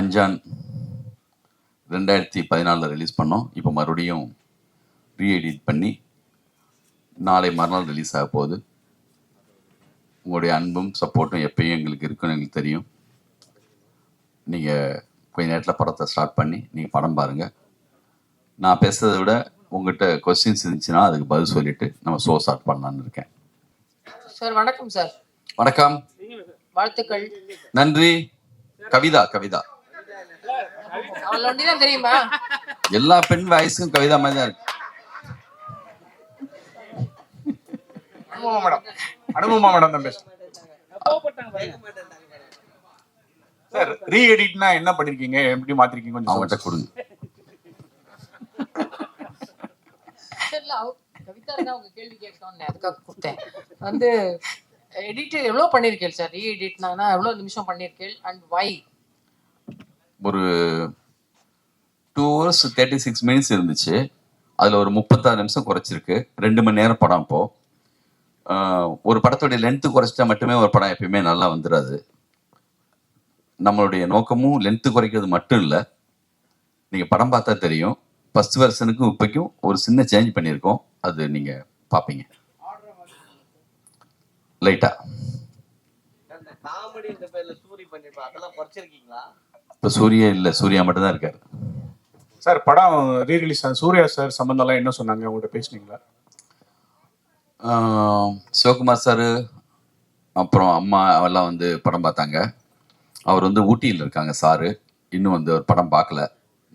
அஞ்சான் ரெண்டாயிரத்தி பதினாலில் ரிலீஸ் பண்ணோம். இப்போ மறுபடியும் ரீஎடிட் பண்ணி நாளை மறுநாள் ரிலீஸ் ஆக போகுது. உங்களுடைய அன்பும் சப்போர்ட்டும் எப்பயும் எங்களுக்கு இருக்குன்னு எங்களுக்கு தெரியும். நீங்கள் கொஞ்ச நேரத்தில் படத்தை ஸ்டார்ட் பண்ணி நீங்கள் படம் பாருங்கள் நான் பேசுறதை விட உங்ககிட்ட கொஸ்டின்ஸ் இருந்துச்சுன்னா அதுக்கு பதில் சொல்லிட்டு நம்ம ஷோ ஸ்டார்ட் பண்ணலான்னு இருக்கேன். சார் வணக்கம் சார். வணக்கம். வாழ்த்துக்கள். நன்றி. கவிதா கவிதா. அவள் தெரியுமா? எல்லா பெண் வாய்ஸும் கவிதா மாதிரி தான் இருக்கு. அனுபவமா மேடம்? அனுபவமா மேடம் தான் பேசுறேன் சார் ரீ எடிட்னா என்ன பண்ணிருக்கீங்க? எப்படி மாத்திருக்கீங்க கொஞ்சம் அவங்ககிட்ட. கொடுங்க. இல்ல அவ கவிதா இருக்கா உங்க கேள்வி கேட்கணும்னு அதுக்காக கொடுத்தேன். வந்து எடிட் எவ்வளவு பண்ணிருக்கேன் சார் ரீ எடிட்னா எவ்வளவு நிமிஷம் பண்ணிருக்கேன் அண்ட் வை ஒரு ஹவர்ஸ் தேர்ட்டி சிக்ஸ் மினிட்ஸ் இருந்துச்சு. அதில் ஒரு முப்பத்தாறு நிமிஷம் குறைச்சிருக்கு. ரெண்டு மணி நேரம் படம் இப்போ. ஒரு படத்துடைய லென்த்து குறைச்சிட்டா மட்டுமே ஒரு படம் எப்பயுமே நல்லா வந்துடாது நம்மளுடைய நோக்கமும் லென்த்து குறைக்கிறது மட்டும் இல்லை. நீங்கள் படம் பார்த்தா தெரியும். ஃபர்ஸ்ட் வெர்ஷனுக்கும் இப்போக்கும் ஒரு சின்ன சேஞ்ச் பண்ணியிருக்கோம். அது நீங்கள் பார்ப்பீங்க. குறைச்சிருக்கீங்களா? இப்போ சூர்யா இல்லை. சூர்யா மட்டும்தான் இருக்காரு. சார் படம் ரீ ரிலீஸ் சூர்யா சார் சம்பந்தம்லாம் என்ன சொன்னாங்க? உங்கள்கிட்ட பேசுனீங்களா? சிவகுமார் சார் அப்புறம் அம்மா எல்லாம் வந்து படம் பார்த்தாங்க. அவர் வந்து ஊட்டியில் இருக்காங்க சாரு. இன்னும் வந்து ஒரு படம் பார்க்கல.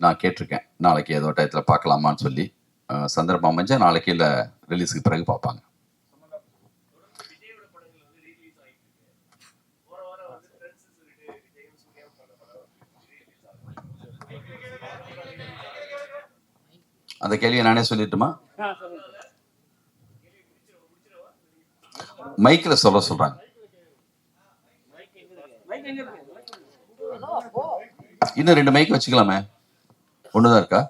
நான் கேட்டிருக்கேன். நாளைக்கு ஏதோ டயத்தில் பார்க்கலாமான்னு சொல்லி. சந்தர்ப்பம் அமைஞ்சா நாளைக்கு இல்லை ரிலீஸுக்கு பிறகு பார்ப்பாங்க. அந்த கேள்வியை நானே சொல்லிட்டுமா? மைக்கில் சொல்ல சொல்றாங்க. இன்னும் ரெண்டு மைக் வச்சுக்கலாமே. ஒண்ணுதான் இருக்கா?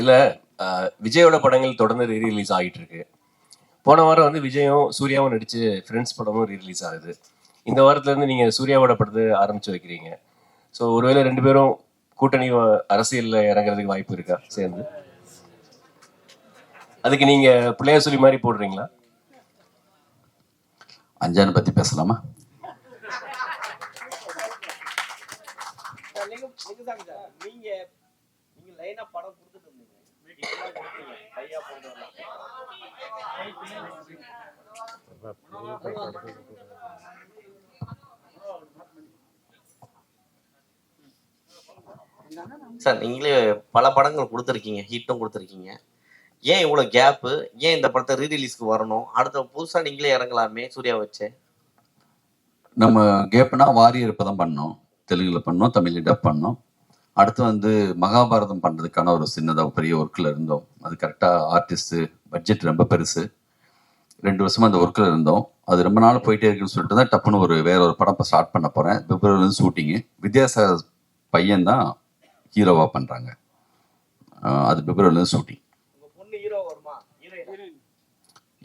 இல்ல விஜயோட படங்கள் தொடர்ந்து ரீ ரிலீஸ் ஆகிட்டு இருக்கு போன வாரம் வந்து விஜயும் சூர்யாவும் நடிச்சு ஃப்ரெண்ட்ஸ் படமும் ரீ ரிலீஸ் ஆகுது. இந்த வாரத்துல இருந்து நீங்க சூர்யாவோட படத்தை ஆரம்பிச்சு வைக்கிறீங்க. ஸோ ஒருவேளை ரெண்டு பேரும் கூட்டணி அரசியல்ல இறங்குறதுக்கு வாய்ப்பு இருக்கா? சேர்ந்து. அதுக்கு நீங்க பிள்ளைய சொல்லி மாதிரி போடுறீங்களா? அஞ்சானை பத்தி பேசலாமா? நீங்க சார் நீங்களே பல படங்கள் கொடுத்துருக்கீங்க ஹிட்டும் கொடுத்துருக்கீங்க. ஏன் இவ்வளோ கேப்பு ஏன் இந்த படத்தை ரீரிலீஸ்க்கு வரணும்? அடுத்த புதுசாக நீங்களே இறங்கலாமே சூர்யா வச்சு. நம்ம கேப்னா வாரியர் இப்போ தான் பண்ணோம். தெலுங்கில் பண்ணோம் தமிழில் டப் பண்ணோம். அடுத்து வந்து மகாபாரதம் பண்ணுறதுக்கான ஒரு சின்னதாக பெரிய ஒர்க்கில் இருந்தோம். அது கரெக்டாக ஆர்டிஸ்ட்டு பட்ஜெட் ரொம்ப பெருசு. ரெண்டு வருஷமாக அந்த ஒர்க்கில் இருந்தோம். அது ரொம்ப நாள் போயிட்டே இருக்குன்னு சொல்லிட்டு தான் டப்புன்னு ஒரு வேற ஒரு படம் இப்போ ஸ்டார்ட் பண்ண போகிறேன் பிப்ரவரிலேருந்து ஷூட்டிங்கு வித்யாசாகர் பையன் தான் ஹீரோவாக பண்ணுறாங்க அது பிப்ரவரிலேருந்து ஷூட்டிங்.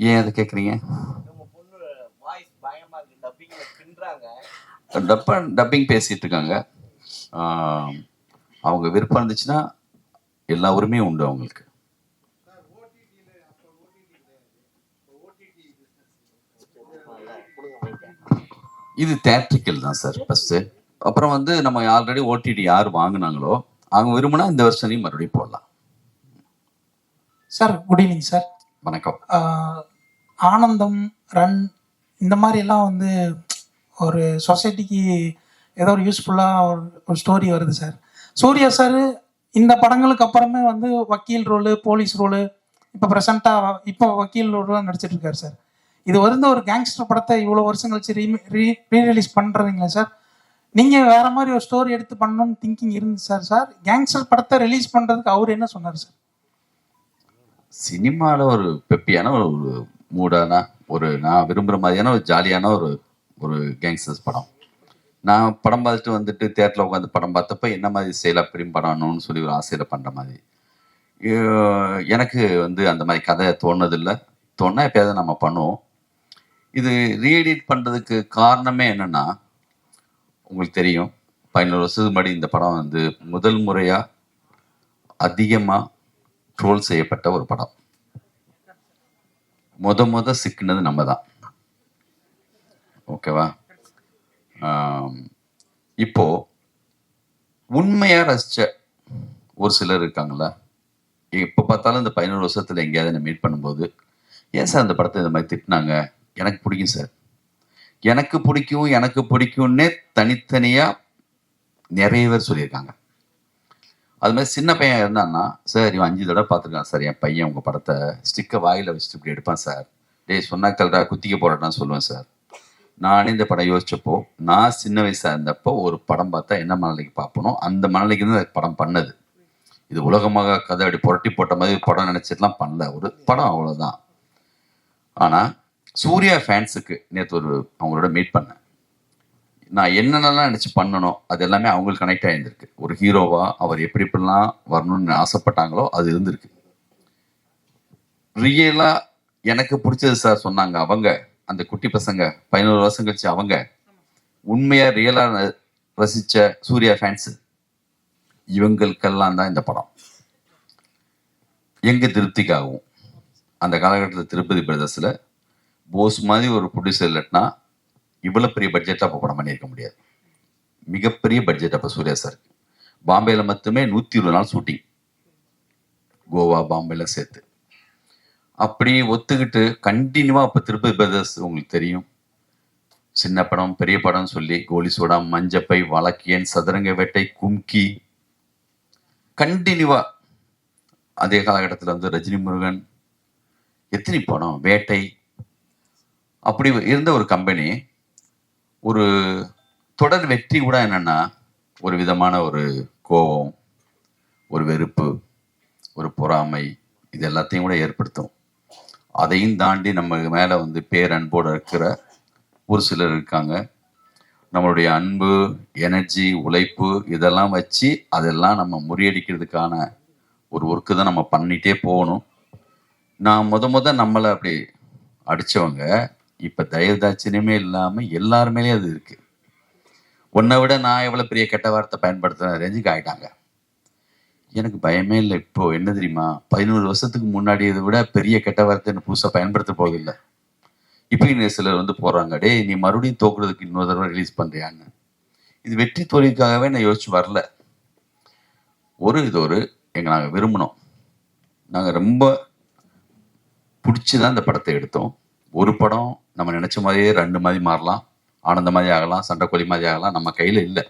ஏன் அதை கேட்குறீங்க உங்க பொண்ணு வாய்ஸ் பயமா இருக்கு. டப்பிங்ல பின்றாங்க. டப்ப டப்பிங் பேசிட்டு இருக்காங்க. அவங்க விருப்பம் இருந்துச்சுன்னா எல்லா உரிமையும் உண்டு அவங்களுக்கு. இது தேட்ரிக்கல் தான் சார் ஃபர்ஸ்ட் அப்புறம் வந்து நம்ம ஆல்ரெடி ஓடிடி யார் வாங்குனாங்களோ அவங்க விரும்பினா இந்த வருஷனையும் மறுபடியும் போடலாம். சார் குட் ஈவினிங் சார் வணக்கம். ஆனந்தம் ரன் இந்த மாதிரி எல்லாம் வந்து ஒரு சொசைட்டிக்கு ஏதோ ஒரு யூஸ்ஃபுல்லாக ஒரு ஒரு ஸ்டோரி வருது சார் சூர்யா சார் இந்த படங்களுக்கு அப்புறமே வந்து வக்கீல் ரோலு போலீஸ் ரோலு இப்போ ப்ரெசண்ட்டாக இப்போ வக்கீல் ரோலாம் நடிச்சிட்டு இருக்காரு சார் இது வந்து ஒரு கேங்ஸ்டர் படத்தை இவ்வளோ வருஷம் கழிச்சு ரீ ரீ ரீரிலீஸ் பண்ணுறீங்களா சார் நீங்கள் வேற மாதிரி ஒரு ஸ்டோரி எடுத்து பண்ணணும்னு திங்கிங் இருந்துச்சு சார் சார் கேங்ஸ்டர் படத்தை ரிலீஸ் பண்ணுறதுக்கு அவர் என்ன சொன்னார் சார் சினிமாவில் ஒரு பெப்பியான ஒரு மூடான ஒரு நான் விரும்புகிற மாதிரியான ஒரு ஜாலியான ஒரு ஒரு கேங்ஸ்டர்ஸ் படம். நான் படம் பார்த்துட்டு வந்துட்டு தேட்டரில் உட்காந்து படம் பார்த்தப்ப என்ன மாதிரி செயலாக பிரிம் பண்ணணும்னு சொல்லி ஒரு ஆசையில் பண்ணுற மாதிரி. எனக்கு வந்து அந்த மாதிரி கதை தோணுதில்லை. தோணா எப்பயாவது நம்ம பண்ணுவோம். இது ரீஎடிட் பண்ணுறதுக்கு காரணமே என்னென்னா உங்களுக்கு தெரியும். பதினோரு வருஷத்துக்கு முன்னாடி இந்த படம் வந்து முதல் முறையாக அதிகமாக ட்ரோல் செய்யப்பட்ட ஒரு படம். முத முத சிக்கினது நம்ம தான் ஓகேவா இப்போ உண்மையா ரசிச்ச ஒரு சிலர் இருக்காங்களா எப்போ பார்த்தாலும் இந்த பதினோரு வருஷத்துல எங்கேயாவது என்ன மீட் பண்ணும்போது ஏன் சார் அந்த படத்தை இந்த மாதிரி திட்டினாங்க? எனக்கு பிடிக்கும் சார். எனக்கு பிடிக்கும் எனக்கு பிடிக்கும்னே தனித்தனியாக நிறைய பேர் சொல்லியிருக்காங்க. அது மாதிரி சின்ன பையன் இருந்தான்னா சார் இவன் அஞ்சு தடவை பார்த்துருக்கான் சார் என் பையன் உங்கள் படத்தை ஸ்டிக்கை வாயில் வச்சுட்டு இப்படி எடுப்பான் சார். டேய் சொன்னாக்கல்டா குத்திக்க போறேன்னு சொல்லுவேன் சார். நானே இந்த படம் யோசிச்சப்போ நான் சின்ன வயசாக இருந்தப்போ ஒரு படம் பார்த்தா என்ன மனநிலைக்கு பார்ப்பனோ அந்த மனநிலைக்கு தான் படம் பண்ணது. இது உலகமாக கதை அப்படி புரட்டி போட்ட மாதிரி படம் நினச்சிட்டுலாம் பண்ணல. ஒரு படம் அவ்வளோதான் ஆனால் சூர்யா ஃபேன்ஸுக்கு நேற்று ஒரு அவங்களோட மீட் பண்ணேன். நான் என்னென்னலாம் நினச்சி பண்ணணும் அது எல்லாமே அவங்களுக்கு கனெக்ட் ஆகியிருந்திருக்கு ஒரு ஹீரோவா அவர் எப்படி எப்படிலாம் வரணும்னு ஆசைப்பட்டாங்களோ அது இருந்திருக்கு. ரியலாக எனக்கு பிடிச்சது சார் சொன்னாங்க அவங்க அந்த குட்டி பசங்க பதினோரு வருஷம் கழிச்சு அவங்க. உண்மையாக ரியலாக ர- சூர்யா ஃபேன்ஸு இவங்களுக்கெல்லாம் தான் இந்த படம். எங்கள் திருப்திக்காகவும் அந்த காலகட்டத்தில் திருப்பதி பிரதர்ஸில் போஸ் மாதிரி ஒரு ப்ரொடியூசர் இல்லைன்னா இவ்வளோ பெரிய பட்ஜெட்டாக அப்போ படம் பண்ணியிருக்க முடியாது. மிகப்பெரிய பட்ஜெட் அப்போ சூர்யா சார் பாம்பேல மட்டுமே நூற்றி இருபது நாள் ஷூட்டிங் கோவா பாம்பேல சேர்த்து. அப்படி ஒத்துக்கிட்டு கண்டினியூவாக அப்போ திருப்பதி பிரதர்ஸ் உங்களுக்கு தெரியும். சின்ன படம் பெரிய படம் சொல்லி கோலி சோடா மஞ்சப்பை வழக்கியன் சதுரங்க வேட்டை கும்கி. கண்டினியூவாக அதே காலகட்டத்தில் வந்து ரஜினி முருகன் எத்தனை படம்? வேட்டை அப்படி இருந்த ஒரு கம்பெனி ஒரு தொடர் வெற்றி கூட என்னன்னா ஒரு விதமான ஒரு கோபம் ஒரு வெறுப்பு ஒரு பொறாமை இது எல்லாத்தையும் கூட ஏற்படுத்தும். அதையும் தாண்டி நம்ம மேலே வந்து பேரன்போடு இருக்கிற ஒரு சிலர் இருக்காங்க. நம்மளுடைய அன்பு எனர்ஜி உழைப்பு இதெல்லாம் வச்சு அதெல்லாம் நம்ம முறியடிக்கிறதுக்கான ஒரு ஒர்க்கு தான் நம்ம பண்ணிட்டே போகணும். நான் முத முத நம்மளை அப்படி அடிச்சவங்க இப்ப தயவு தாட்சியமே இல்லாம எல்லாருமேலே அது இருக்கு. உன்னை விட நான் எவ்வளவு பெரிய கெட்ட வார்த்தை பயன்படுத்துறேன் ரேஞ்சுக்கு ஆயிட்டாங்க எனக்கு பயமே இல்லை இப்போ. என்ன தெரியுமா? பதினோரு வருஷத்துக்கு முன்னாடி இதை விட பெரிய கெட்ட வார்த்தை புதுசா பயன்படுத்த போவதில்லை இப்போ சிலர் வந்து போறாங்க டே நீ மறுபடியும் தோக்குறதுக்கு இன்னொரு தடவை ரிலீஸ் பண்றியான்னு. இது வெற்றி தோல்விக்காகவே நான் யோசிச்சு வரல. ஒரு இது ஒரு எங்க நாங்க விரும்பினோம். நாங்க ரொம்ப பிடிச்சி தான் இந்த படத்தை எடுத்தோம். ஒரு படம் நம்ம நினைச்ச மாதிரியே ரெண்டு மாதிரி மாறலாம் ஆனந்த மாதிரி ஆகலாம் சண்டைக்கோழி மாதிரி ஆகலாம் நம்ம கையில் இல்லை.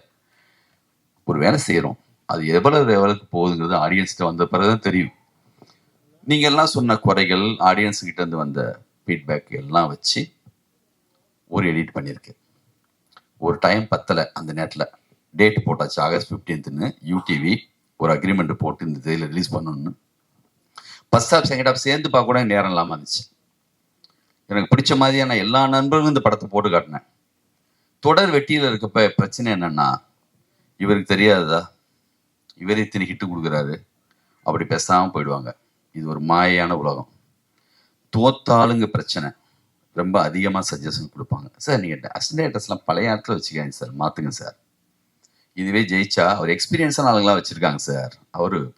ஒரு வேலை செய்கிறோம் அது எவ்வளவு லெவலுக்கு போகுதுங்கிறது ஆடியன்ஸ்கிட்ட வந்த பிறகுதான் தெரியும். நீங்கள் எல்லாம் சொன்ன குறைகள் ஆடியன்ஸ் இருந்து வந்த ஃபீட்பேக் எல்லாம் வச்சு ஒரு எடிட் பண்ணியிருக்கேன். ஒரு டைம் பத்தலை அந்த நேரத்தில். டேட் போட்டாச்சு ஆகஸ்ட் ஃபிஃப்டீன்த்துன்னு யூடிவி ஒரு அக்ரிமெண்ட் போட்டு இந்த இதில் ரிலீஸ் பண்ணணும்னு. ஃபஸ்ட் ஹாஃப் செகண்ட் ஹாஃப் சேர்ந்து பார்க்க கூட நேரம் இல்லாமல் இருந்துச்சு. எனக்கு பிடிச்ச மாதிரியான எல்லா நண்பர்களும் இந்த படத்தை போட்டு காட்டினேன். தொடர் வெட்டியில் இருக்கப்ப பிரச்சனை என்னன்னா இவருக்கு தெரியாததா? இவரே இத்தனை ஹிட்டு கொடுக்குறாரு. அப்படி பேசாமல் போயிடுவாங்க. இது ஒரு மாயான உலகம். தோத்தாளுங்க பிரச்சனை. ரொம்ப அதிகமாக சஜஷன் கொடுப்பாங்க. சார் நீங்கள் அசிஸ்டன்ட்ஸ்லாம் பழைய இடத்துல வச்சுக்காங்க சார் மாற்றுங்க சார் இதுவே ஜெயிச்சா அவர் எக்ஸ்பீரியன்ஸான ஆளுங்களாம் வச்சுருக்காங்க சார் அவர்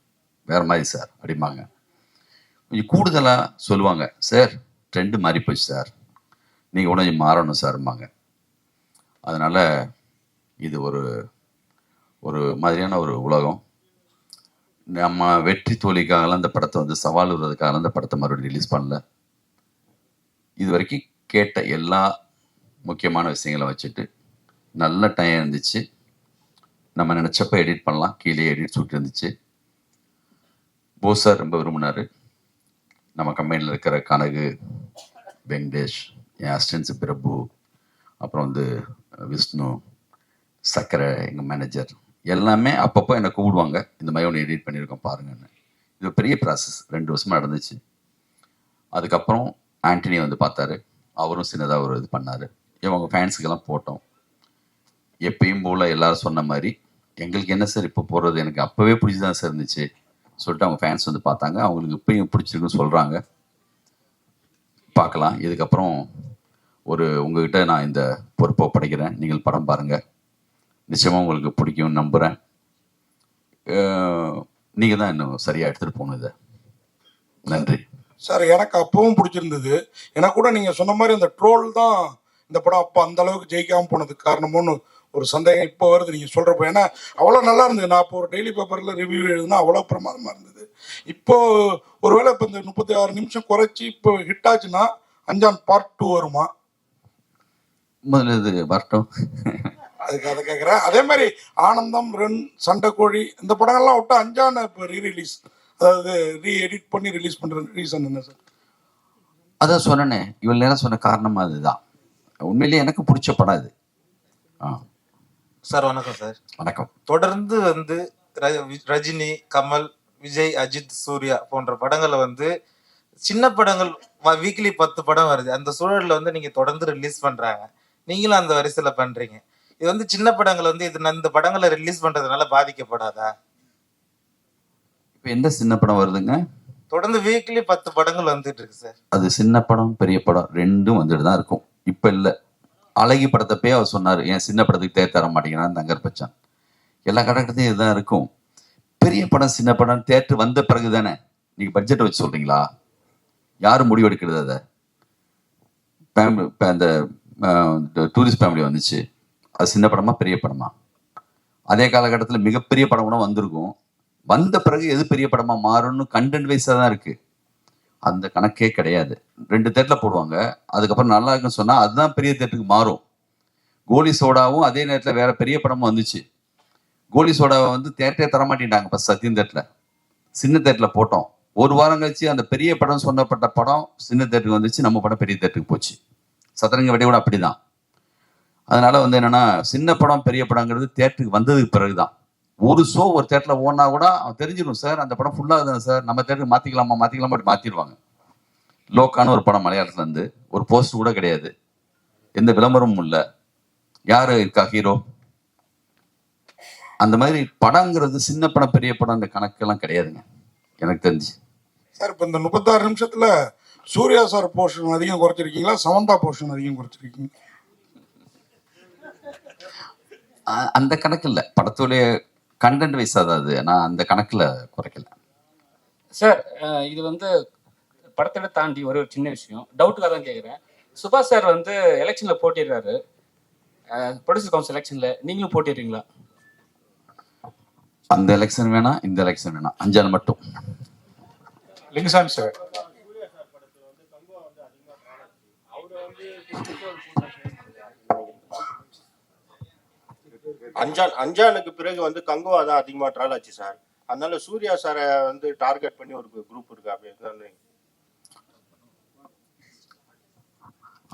வேறு மாதிரி சார் அப்படிம்பாங்க. கொஞ்சம் கூடுதலாக சொல்லுவாங்க சார் ட்ரெண்டு மாறி போச்சு சார் நீங்கள் உடனே மாறணும் சார்ம்பாங்க அதனால் இது ஒரு ஒரு மாதிரியான ஒரு உலகம். நம்ம வெற்றி தோழிக்காகலாம் அந்த படத்தை வந்து சவால் விடுறதுக்காகலாம் அந்த படத்தை மறுபடியும் ரிலீஸ் பண்ணல. இது வரைக்கும் கேட்ட எல்லா முக்கியமான விஷயங்களை வச்சுட்டு நல்ல டைம் இருந்துச்சு. நம்ம நினச்சப்ப எடிட் பண்ணலாம். கீழே எடிட் சுட்டு இருந்துச்சு. போஸ் சார் ரொம்ப விரும்பினாரு. நம்ம கம்பெனியில் இருக்கிற கனகு வெங்கடேஷ் என் அசிஸ்டன்ஸ் பிரபு அப்புறம் வந்து விஷ்ணு சக்கரை எங்கள் மேனேஜர் எல்லாமே அப்பப்போ என்னை கூப்பிடுவாங்க. இந்த மாதிரி ஒன்று எடிட் பண்ணியிருக்கோம் பாருங்கன்னு. இது பெரிய ப்ராசஸ் ரெண்டு வருஷமாக நடந்துச்சு. அதுக்கப்புறம் ஆண்டனி வந்து பார்த்தாரு. அவரும் சின்னதாக ஒரு இது பண்ணார். இவங்க ஃபேன்ஸுக்கெல்லாம் போட்டோம். எப்பயும் போல் எல்லாரும் சொன்ன மாதிரி எங்களுக்கு என்ன சார் இப்போ போடுறது? எனக்கு அப்போவே பிடிச்சி தான் சார் இருந்துச்சு. சொல்லிட்டு அவங்க ஃபேன்ஸ் வந்து பார்த்தாங்க. அவங்களுக்கு இப்பயும் பிடிச்சிருக்குன்னு சொல்கிறாங்க பார்க்கலாம். இதுக்கப்புறம் ஒரு உங்ககிட்ட நான் இந்த பொறுப்பை படைக்கிறேன் நீங்கள் படம் பாருங்கள் நிச்சயமாக உங்களுக்கு பிடிக்கும்னு நம்புகிறேன் நீங்கள் தான் இன்னும் சரியாக எடுத்துகிட்டு போகணும் இதை. நன்றி. சார் எனக்கு அப்பவும் பிடிச்சிருந்தது. எனக்கு கூட நீங்கள் சொன்ன மாதிரி அந்த ட்ரோல் தான் இந்த படம் அப்போ அந்த அளவுக்கு ஜெயிக்காமல் போனதுக்கு காரணமோன்னு ஒரு சந்தேகம் இப்போ வருது. நீங்க சொல்றப்ப ஏன்னா அவ்வளோ நல்லா இருந்தது. நான் இப்போ ஒரு டெய்லி பேப்பர்ல ரிவ்யூ எழுதுனா அவ்வளோ பிரமாதமா இருந்தது. இப்போ ஒருவேளை இப்போ இந்த முப்பத்தி ஆறு நிமிஷம் குறைச்சி இப்போ ஹிட் ஆச்சுன்னா அஞ்சான் பார்ட் டூ வருமா? முதல்ல இது வரட்டும் அதுக்கு அதை கேட்குறேன் அதே மாதிரி ஆனந்தம் ரென் சண்டைக்கோழி இந்த படங்கள்லாம் விட்டு அஞ்சான இப்போ ரீ ரிலீஸ் அதாவது ரீ எடிட் பண்ணி ரிலீஸ் பண்ற ரீசன் என்ன சார் அதான் சொன்னேனே. இவ்வளோ நேரம் சொன்ன காரணம் அதுதான். உண்மையிலேயே எனக்கு பிடிச்ச படம் இது ஆ. சார் வணக்கம் சார். வணக்கம். தொடர்ந்து வந்து ரஜினி கமல் விஜய் அஜித் சூர்யா போன்ற படங்களை வந்து சின்ன படங்கள் வீக்லி பத்து படம் வருது. அந்த சூழல்ல வந்து நீங்க தொடர்ந்து ரிலீஸ் பண்றாங்க. நீங்களும் அந்த வரிசையில பண்றீங்க. இது வந்து சின்ன படங்கள் வந்து இது இந்த படங்களை ரிலீஸ் பண்றதுனால பாதிக்கப்படாதா? இப்போ எந்த சின்ன படம் வருதுங்க? தொடர்ந்து வீக்லி பத்து படங்கள் வந்துட்டு இருக்கு சார். அது சின்ன படம் பெரிய படம் ரெண்டும் வந்துட்டு தான் இருக்கும். இப்போ இல்லை. அழகி படத்தப்பே அவர் சொன்னார் ஏன் சின்ன படத்துக்கு தேர் தர மாட்டேங்கிறான் தங்கர் பச்சான். எல்லா கட்டத்தையும் இதுதான் இருக்கும். பெரிய படம் சின்ன படம் தேட்டர் வந்த பிறகு தானே நீங்கள் பட்ஜெட்டை வச்சு சொல்கிறீங்களா யாரும் முடிவெடுக்கிறது அதை? ஃபேமிலி இப்போ அந்த டூரிஸ்ட் ஃபேமிலி வந்துச்சு. அது சின்ன படமா பெரிய படமா? அதே காலகட்டத்தில் மிகப்பெரிய படம் கூட வந்திருக்கும். வந்த பிறகு எது பெரிய படமாக மாறும்னு கண்டென்ட் வைஸாக தான் இருக்குது அந்த கணக்கே கிடையாது. ரெண்டு தேட்டரில் போடுவாங்க. அதுக்கப்புறம் நல்லா இருக்குன்னு சொன்னால் அதுதான் பெரிய தேட்டருக்கு மாறும். கோலி சோடாவும் அதே நேரத்தில் வேற பெரிய படமும் வந்துச்சு. கோலி சோடாவை வந்து தேட்டரே தரமாட்டேன்ட்டாங்க இப்போ சத்தியம் தேட்டரில் சின்ன தேட்டரில் போட்டோம். ஒரு வாரம் கழிச்சு அந்த பெரிய படம் சொன்னப்பட்ட படம் சின்ன தேட்டருக்கு வந்துச்சு. நம்ம படம் பெரிய தேட்டருக்கு போச்சு. சதுரங்க வெடி கூட அப்படிதான். அதனால வந்து என்னன்னா சின்ன படம் பெரிய படங்கிறது தேட்டருக்கு வந்ததுக்கு பிறகுதான். ஒரு ஷோ ஒரு தேட்டரில் ஓடினா கூட அவன் தெரிஞ்சிடும் சார் அந்த படம் ஃபுல்லாக தான் சார் நம்ம தேட்டருக்கு மாற்றிக்கலாமா மாற்றிக்கலாமா அப்படி மாற்றிடுவாங்க லோக்கான ஒரு படம் மலையாளத்துல இருந்து ஒரு போஸ்ட் கூட கிடையாது. எந்த விளம்பரமும் இல்லை. யாரு இருக்கா ஹீரோ அந்த மாதிரி படங்கிறது சின்ன படம் பெரிய படம் அந்த கணக்கெல்லாம் கிடையாதுங்க. எனக்கு தெரிஞ்சு. சார் இப்போ இந்த முப்பத்தாறு நிமிஷத்துல சூர்யா சார் போர்ஷன் அதிகம் குறைச்சிருக்கீங்களா? சமந்தா போர்ஷன் அதிகம் குறைச்சிருக்கீங்க? அ- அந்த கணக்கு இல்லை. படத்துடைய கண்டென்ட் வைஸ் அதாவது நான் அந்த கணக்கில் குறைக்கல. சார் இது வந்து படத்தை தாண்டி ஒரு ஒரு சின்ன விஷயம். டவுட்டுக்காக தான் கேட்குறேன் சுபாஷ் சார் வந்து எலெக்ஷனில் போட்டிடுறாரு. ப்ரொடியூசர் கவுன்சில் எலெக்ஷனில். நீங்களும் போட்டிடுறீங்களா? அந்த எலெக்ஷன் வேணாம் இந்த எலெக்ஷன் வேணாம் அஞ்சால் மட்டும். லிங்சான் சார். அஞ்சான் அஞ்சானுக்கு பிறகு வந்து கங்குவா தான் அதிகமாக ட்ரால் ஆச்சு சார் அதனால சூர்யா சாரை வந்து டார்கெட் பண்ணி ஒரு குரூப் இருக்கு. அப்படி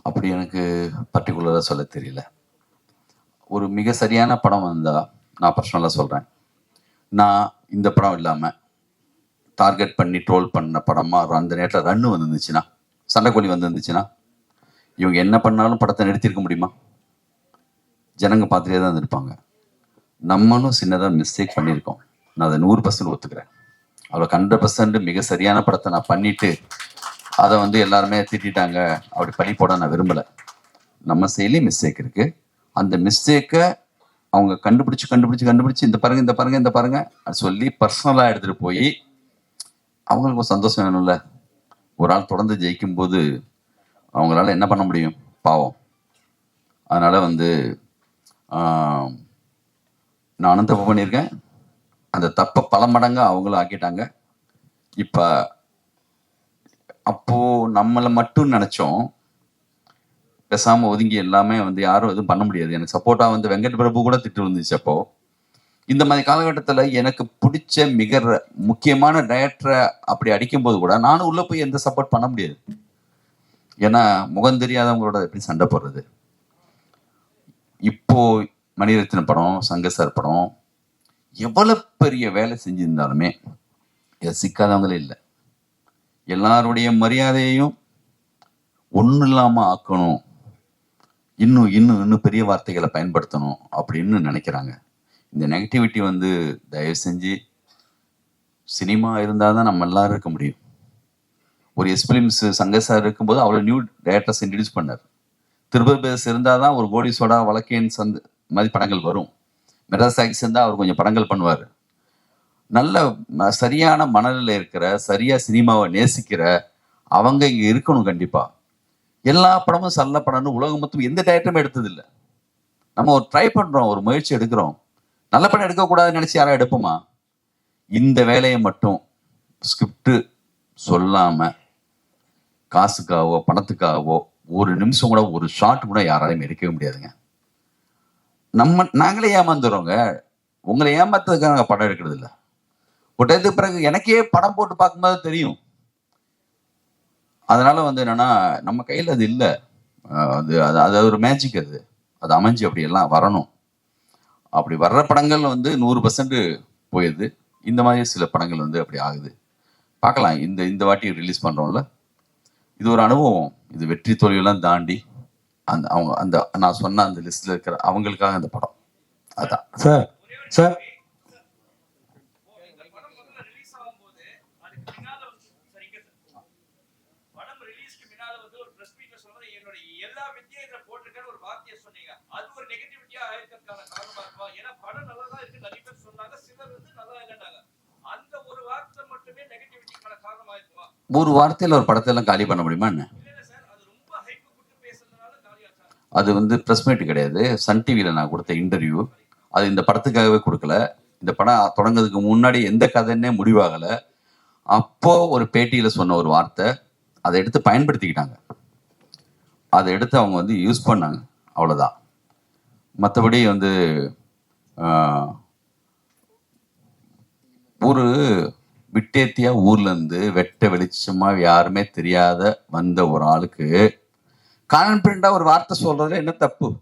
அப்படி எனக்கு பர்டிகுலராக சொல்ல தெரியல. ஒரு மிக சரியான படம் வந்தால் நான் பர்சனலாக சொல்கிறேன் நான் இந்த படம் இல்லாமல் டார்கெட் பண்ணி ட்ரோல் பண்ண படமாக அந்த நேரத்தில் ரன்னு வந்துருந்துச்சுன்னா சண்டைக்கோழி வந்துருந்துச்சுன்னா இவங்க என்ன பண்ணாலும் படத்தை நிறுத்தியிருக்க முடியுமா? ஜனங்க பார்த்துட்டே தான் இருந்திருப்பாங்க. நம்மளும் சின்னதாக மிஸ்டேக் பண்ணியிருக்கோம். நான் அதை நூறு பர்சன்ட் ஒத்துக்கிறேன். அவ்வளோ ஹண்ட்ரட் பர்சன்ட் மிக சரியான படத்தை நான் பண்ணிட்டு அதை வந்து எல்லாருமே திட்டிட்டாங்க. அப்படி பண்ணி போட நான் விரும்பலை. நம்ம செயலையும் மிஸ்டேக் இருக்கு. அந்த மிஸ்டேக்கை அவங்க கண்டுபிடிச்சு கண்டுபிடிச்சு கண்டுபிடிச்சு இந்த பாருங்க இந்த பாருங்க இந்த பாருங்க அது சொல்லி பர்சனலாக எடுத்துகிட்டு போய் அவங்களுக்கு ஒரு சந்தோஷம் வேணும்ல. ஒரு ஆள் தொடர்ந்து ஜெயிக்கும் போது அவங்களால என்ன பண்ண முடியும்? பாவம். அதனால வந்து ஆஹ், நானும் தப்பு பண்ணியிருக்கேன். அந்த தப்பை பல மடங்காக அவங்களும் ஆக்கிட்டாங்க. இப்போ அப்போ நம்மளை மட்டும் நினைச்சோம். பேசாமல் ஒதுங்கி எல்லாமே வந்து யாரும் எதுவும் பண்ண முடியாது. எனக்கு சப்போர்ட்டாக வந்து வெங்கட் பிரபு கூட திட்டு வந்துச்சு அப்போ. இந்த மாதிரி காலகட்டத்தில் எனக்கு பிடிச்ச மிக ர- முக்கியமான டைரக்டரை அப்படி அடிக்கும்போது கூட நானும் உள்ளே போய் எந்த சப்போர்ட் பண்ண முடியாது. ஏன்னா முகம் தெரியாதவங்களோட எப்படி சண்டை போடுறது? இப்போ மணிரத்ன படம் சங்க சார் படம் எவ்வளவு பெரிய வேலை செஞ்சிருந்தாலுமே ரசிக்காதவங்களே இல்லை. எல்லாருடைய மரியாதையையும் ஒன்றும் இல்லாமல் ஆக்கணும். இன்னும் இன்னும் இன்னும் பெரிய வார்த்தைகளை பயன்படுத்தணும் அப்படின்னு நினைக்கிறாங்க. இந்த நெகட்டிவிட்டி வந்து தயவு செஞ்சு சினிமா இருந்தால் தான் நம்ம எல்லாரும் இருக்க முடியும். ஒரு எஸ் பிலிம்ஸ் சங்க சார் இருக்கும்போது அவ்வளோ நியூ டேரக்டர்ஸ் இன்ட்ரடியூஸ் பண்ணார். திருபர் பேஸ் இருந்தால் தான் ஒரு கோடி சோடா வழக்கேன் சந்து மாதிரி படங்கள் வரும். மெட்ராஸ் ஆக்ஸ் இருந்தால் அவர் கொஞ்சம் படங்கள் பண்ணுவார். நல்ல சரியான மனநிலை இருக்கிற சரியா சினிமாவை நேசிக்கிற அவங்க இங்கே இருக்கணும் கண்டிப்பா. எல்லா படமும் சல்ல படம்னு உலகம் மொத்தம் எந்த டேரக்டரும் எடுத்ததில்லை நம்ம ஒரு ட்ரை பண்ணுறோம் ஒரு முயற்சி எடுக்கிறோம். நல்ல படம் எடுக்கக்கூடாதுன்னு நினச்சி யாரும் எடுப்போமா? இந்த வேலையை மட்டும் ஸ்கிரிப்டு சொல்லாம காசுக்காகவோ பணத்துக்காகவோ ஒரு நிமிஷம் கூட ஒரு ஷாட் கூட யாராலையும் எடுக்கவே முடியாதுங்க. நம்ம நாங்களே ஏமாந்துடுறோங்க உங்களை ஏமாத்துறதுக்காக நாங்கள் படம் எடுக்கிறது இல்லை ஒரு பிறகு எனக்கே படம் போட்டு பார்க்கும்போது தெரியும். அதனால வந்து என்னன்னா நம்ம கையில் அது இல்லை. அது அது அது ஒரு மேஜிக் அது. அது அமைஞ்சு அப்படியெல்லாம் வரணும். அப்படி வர்ற படங்கள் வந்து நூறு பர்சன்ட் போயிடுது. இந்த மாதிரி சில படங்கள் வந்து அப்படி ஆகுது. பார்க்கலாம். இந்த இந்த வாட்டி ரிலீஸ் பண்ணுறோம்ல இது ஒரு அனுபவம். இது வெற்றி தோல்வியெல்லாம் தாண்டி அந்த அவங்க அந்த நான் சொன்ன அந்த லிஸ்ட்ல இருக்கிற அவங்களுக்காக அந்த படம். அதான். Sir sir. படம் ரிலீஸ்க்கு முன்னால வந்து ஒரு பிரஸ் மீட்ல சொன்னது என்னுடைய எல்லா வித்தியும் இதுல போட்டிருக்கேன்னு ஒரு வார்த்தையை சொன்னீங்க அது ஒரு நெகட்டிவிட்டியா ஆயிருக்கிறதுக்கான காரணமா இருக்குமா ஏன்னா படம் நல்லா தான் இருக்கு நிறைய பேர் சொன்னாங்க சிலர் வந்து நல்லா இல்லைன்னாங்க அந்த ஒரு வார்த்தை மட்டுமே நெகட்டிவிட்டிக்கான காரணமா இருக்குமா ஒரு வார்த்தையில் ஒரு படத்தை எல்லாம் காலி பண்ண முடியுமா என்ன இல்ல இல்ல சார் அது ரொம்ப ஹைப் கொடுத்து பேசுறதுனால காலியாச்சா அது வந்து ப்ரெஸ் மீட் கிடையாது. சன் டிவியில் நான் கொடுத்த இன்டர்வியூ அது இந்த படத்துக்காகவே கொடுக்கல. இந்த படம் தொடங்குறதுக்கு முன்னாடி எந்த கதைன்னே முடிவாகலை. அப்போ ஒரு பேட்டியில் சொன்ன ஒரு வார்த்தை அதை எடுத்து பயன்படுத்திக்கிட்டாங்க. அதை எடுத்து அவங்க வந்து யூஸ் பண்ணாங்க. அவ்வளோதான் மற்றபடி வந்து ஒரு விட்டேத்தியா ஊர்லேருந்து வெட்ட வெளிச்சமாக யாருமே தெரியாத வந்த ஒரு ஆளுக்கு கான்பிடண்டா ஒரு வார்த்தை சொல்றதுல என்ன தப்பு?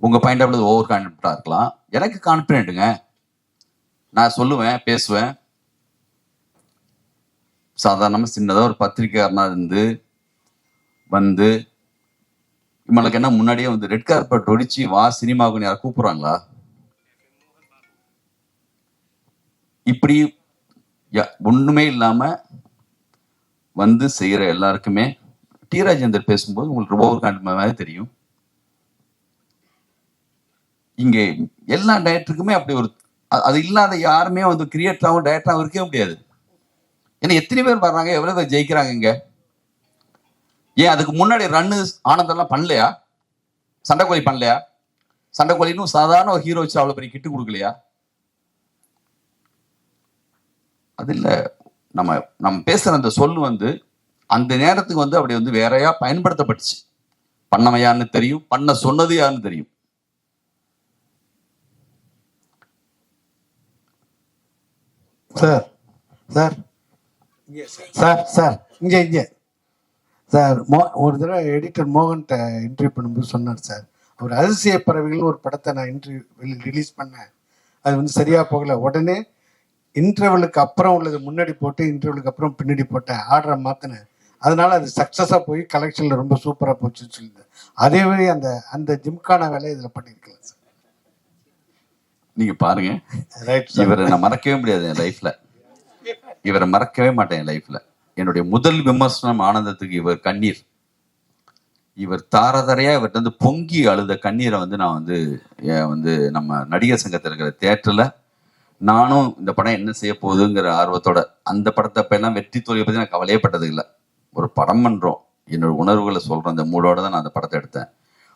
உங்க பாயிண்ட் ஆஃப் ஓவர் கான்பிடண்டா இருக்கலாம். எனக்கு கான்பிடென்ட்டுங்க நான் சொல்லுவேன் பேசுவேன். சாதாரணமாக சின்னதாக ஒரு பத்திரிக்கையாளனா இருந்து வந்து இவங்களுக்கு என்ன முன்னாடியே வந்து ரெட் கார்பெட் ஒடிச்சு வா சினிமாவுக்கு யாரும் கூப்பிடுறாங்களா? இப்படி ய- ஒண்ணுமே இல்லாம வந்து செய்யற எல்லாருக்குமே டி ராஜேந்தர் பேசும்போது உங்களுக்கு ரொம்ப ஒரு மாதிரி தெரியும். இங்கே எல்லா டயட்டுக்குமே அப்படி ஒரு அது இல்லாத யாருமே வந்து கிரியேட்டராகவும் டயரக்டராகவும் இருக்கவே முடியாது. ஏன்னா எத்தனை பேர் வர்றாங்க எவ்வளவு பேர் ஜெயிக்கிறாங்க இங்க? ஏன் அதுக்கு முன்னாடி ரன்னு ஆனந்தெல்லாம் பண்ணலையா? சண்டைக்கோழி பண்ணலையா? சண்டைக்கோழின்னு சாதாரண ஒரு ஹீரோ வச்சு அவ்வளோ பெரிய கிட்டு கொடுக்கலையா? அது இல்ல. நம்ம நம்ம பேசுகிற அந்த சொல் வந்து அந்த நேரத்துக்கு வந்து அப்படி வந்து வேறையா பயன்படுத்தப்பட்டுச்சு. பண்ணவையான்னு தெரியும் பண்ண சொன்னது யாருன்னு தெரியும். Sir sir. சார் சார் இங்கே இங்கே. சார் மோ ஒரு தடவை எடிட்டர் மோகன்கிட்ட இன்டர்வியூ பண்ணும்போது சொன்னார் சார். அவர் அதிசய பறவைகள் ஒரு படத்தை நான் இன்டர்வியூ ரிலீஸ் பண்ணேன். அது வந்து சரியாக போகலை. உடனே இன்டர்வலுக்கு அப்புறம் உள்ளது முன்னாடி போட்டு இன்டர்வலுக்கு அப்புறம் பின்னாடி போட்டேன் ஆர்டரை மாற்றினேன் அதனால அது சக்ஸஸாக போய் கலெக்ஷனில் ரொம்ப சூப்பராக போச்சுன்னு சொல்லியிருந்தேன் அதே மாதிரி அந்த அந்த ஜிம்கான வேலையை இதில் பண்ணியிருக்கலாம் சார். நீங்க பாருங்க. இவரை நான் மறக்கவே முடியாது என் லைஃப்ல இவரை மறக்கவே மாட்டேன் என் லைஃப்ல என்னுடைய முதல் விமர்சனம் ஆனந்தத்துக்கு இவர் கண்ணீர். இவர் தாரதரையா இவர்கிட்ட வந்து பொங்கி அழுத கண்ணீரை வந்து நான் வந்து வந்து நம்ம நடிகர் சங்கத்தில் இருக்கிற தேட்டர்ல நானும் இந்த படம் என்ன செய்ய போகுதுங்கிற ஆர்வத்தோட அந்த படத்தை எல்லாம் வெற்றி தோல்வியை பற்றி நான் கவலையப்பட்டது இல்லை ஒரு படம் பண்ணுறோம் என்னோட உணர்வுகளை சொல்கிற அந்த மூடோட தான் நான் அந்த படத்தை எடுத்தேன்.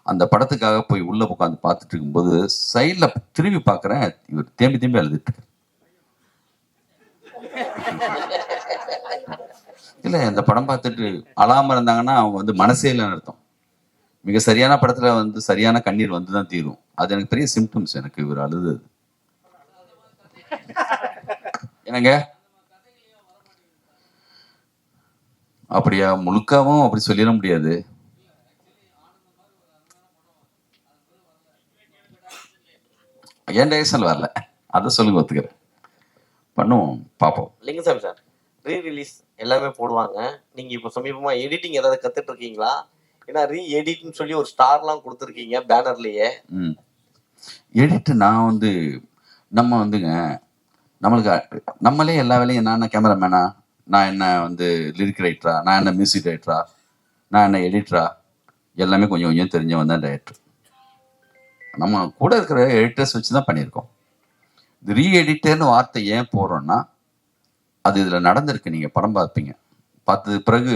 அந்த படத்துக்காக போய் உள்ளே உட்காந்து பார்த்துட்டு இருக்கும்போது சைடில் திரும்பி பார்க்குறேன் இவர் தேம்பி தேம்பி அழுதுட்டு இல்லை அந்த இந்த படம் பார்த்துட்டு அழாமல் இருந்தாங்கன்னா அவங்க வந்து மனசே இல்லைன்னு அர்த்தம். மிக சரியான படத்தில் வந்து சரியான கண்ணீர் வந்து தான் தீரும். அது எனக்கு பெரிய சிம்டம்ஸ் எனக்கு இவர் அழுது என்னங்க? அப்படியா? முழுக்காவும் அப்படி சொல்லிட முடியாது. என் டைரக்ஷன்ல வரல? அதை சொல்லுங்க ஒத்துக்கிறேன். பண்ணுவோம் பார்ப்போம். லிங்கசாமி சார். ரீ ரிலீஸ் எல்லாமே போடுவாங்க. நீங்க இப்போ சமீபமா எடிட்டிங் ஏதாவது கத்துட்டு இருக்கீங்களா ஏன்னா ரீ எடிட்னு சொல்லி ஒரு ஸ்டார்லாம் கொடுத்துருக்கீங்க பேனர்லயே ம். எடிட் நான் வந்து நம்ம வந்துங்க நம்மளுக்கு நம்மளே எல்லா வேலையும் நான் என்ன கேமராமேனா நான் என்ன வந்து லிரிக் ரைட்டரா நான் என்ன மியூசிக் ரைட்டரா நான் என்ன எடிட்டரா எல்லாமே கொஞ்சம் கொஞ்சம் தெரிஞ்சவன் தான் டைரக்டர் நம்ம கூட இருக்கிற எடிட்டர்ஸ் வச்சு தான் பண்ணியிருக்கோம். இது ரீ எடிட்டர்னு வார்த்தை ஏன் போடுறோன்னா அது இதில் நடந்திருக்கு. நீங்கள் படம் பார்ப்பீங்க. பார்த்தது பிறகு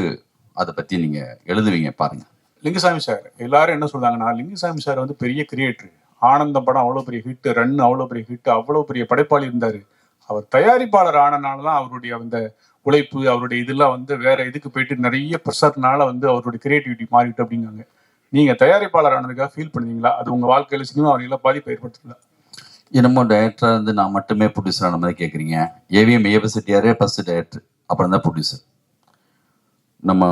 அதை பற்றி நீங்கள் எழுதுவீங்க பாருங்கள் லிங்குசாமி சார் எல்லாரும் என்ன சொல்கிறாங்கன்னா லிங்குசாமி சார் வந்து பெரிய கிரியேட்டர் ஆனந்தம் படம் அவ்வளோ பெரிய ஹிட் ரன் அவ்வளோ பெரிய ஹிட் அவ்வளோ பெரிய படைப்பாளி இருந்தார். அவர் தயாரிப்பாளர் ஆனனால தான் அவருடைய அந்த உழைப்பு அவருடைய இதெல்லாம் வந்து வேற இதுக்கு போயிட்டு நிறைய ப்ரெஷர்னால வந்து அவருடைய கிரியேட்டிவிட்டி மாறிட்டு அப்படிங்காங்க நீங்க தயாரிப்பாளர் ஆனதுக்காக ஃபீல் பண்ணுவீங்களா? அது உங்க வாழ்க்கையில சினிமா வரையில பாதிப்பு ஏற்படுத்துதா? என்னமோ டைரக்டராக இருந்து நான் மட்டுமே ப்ரொடியூசர் ஆன மாதிரி கேட்குறீங்க ஏவிஎம் ஏபி செட்டியாரே ஃபர்ஸ்ட் டைரக்டர் அப்புறம் தான் ப்ரொடியூசர் நம்ம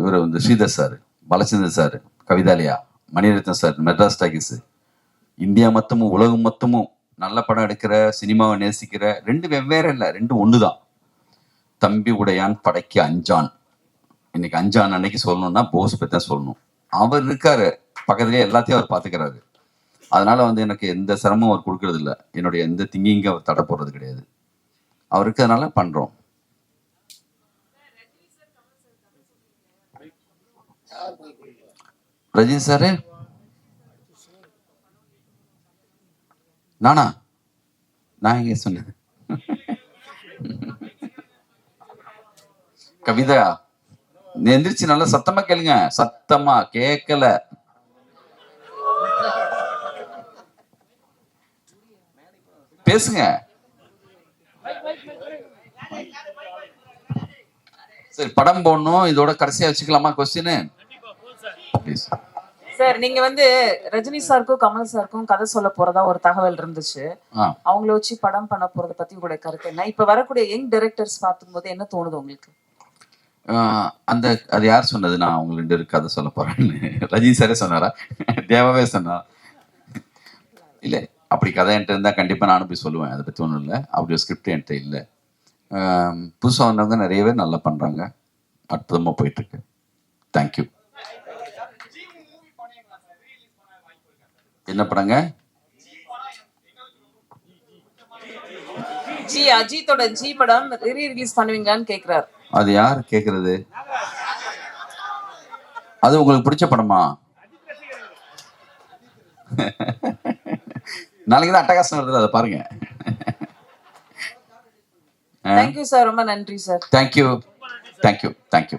இவர் வந்து Sridhar sir Balachander sir Kavithalaya Mani Ratnam sir Madras talkies. India மொத்தமும் உலகம் மொத்தமும் நல்ல படம் எடுக்கிற சினிமாவை நேசிக்கிற ரெண்டு வெவ்வேறு இல்லை ரெண்டு ஒன்று தான் தம்பி உடையான் படைக்கு அஞ்சான். இன்னைக்கு அஞ்சான் அன்னைக்கு சொல்லணும்னா போஸ் பற்றி தான் சொல்லணும். அவர் இருக்காரு. பக்கத்துலேயே எல்லாத்தையும் அவர் பார்த்துக்கிறாரு அதனால வந்து எனக்கு எந்த சிரமம் அவர் கொடுக்கறது இல்லை. என்னுடைய எந்த திங்கிங்கும் அவர் தடை போடுறது கிடையாது. அவருக்கு அதனால பண்றோம். ரஜினி சாரு? நானா? நான் எங்க சொன்னேன். கவிதா நீ எந்திரிச்சு நல்லா சத்தமா கேளுங்க. சத்தமா கேட்கல பேசுங்க. சரி படம் போடணும். இதோட கடைசியா வச்சுக்கலாமா கொஸ்டின் சார் நீங்க வந்து ரஜினி சாருக்கும் கமல் சாருக்கும் கதை சொல்ல போறதா ஒரு தகவல் இருந்துச்சு. அவங்கள வச்சு படம் பண்ண போறத பத்தி உங்களுடைய கருத்து என்ன? இப்ப வரக்கூடிய யங் டைரக்டர்ஸ் பார்க்கும்போது என்ன தோணுது உங்களுக்கு? அந்த அது யார் சொன்னது? நான் அவங்க ரெண்டு பேருக்கு கதை சொல்ல போறேன்னு. ரஜினி சாரே சொன்னாரா? தேவாவே சொன்னா. இல்லை அப்படி கதை என்கிட்ட இருந்தால் கண்டிப்பாக நானும் போய் சொல்லுவேன். அதை பற்றி ஒன்றும் இல்லை. அப்படி ஒரு ஸ்கிரிப்ட் என்கிட்ட இல்லை. புதுசாக வந்தவங்க நிறைய பேர் நல்லா பண்ணுறாங்க அற்புதமாக போயிட்டுருக்கு தேங்க்யூ என்ன படங்க? ஜி அஜித்தோட ஜி படம் ரீ ரிலீஸ் பண்ணுவீங்களான்னு கேக்குறாரு. அது யார் கேட்குறது அது உங்களுக்கு பிடிச்ச படமா? நாளைக்கு தான் அட்டகாசம் வருது அதை பாருங்க. தேங்க்யூ சார் ரொம்ப நன்றி சார் தேங்க்யூ தேங்க்யூ தேங்க்யூ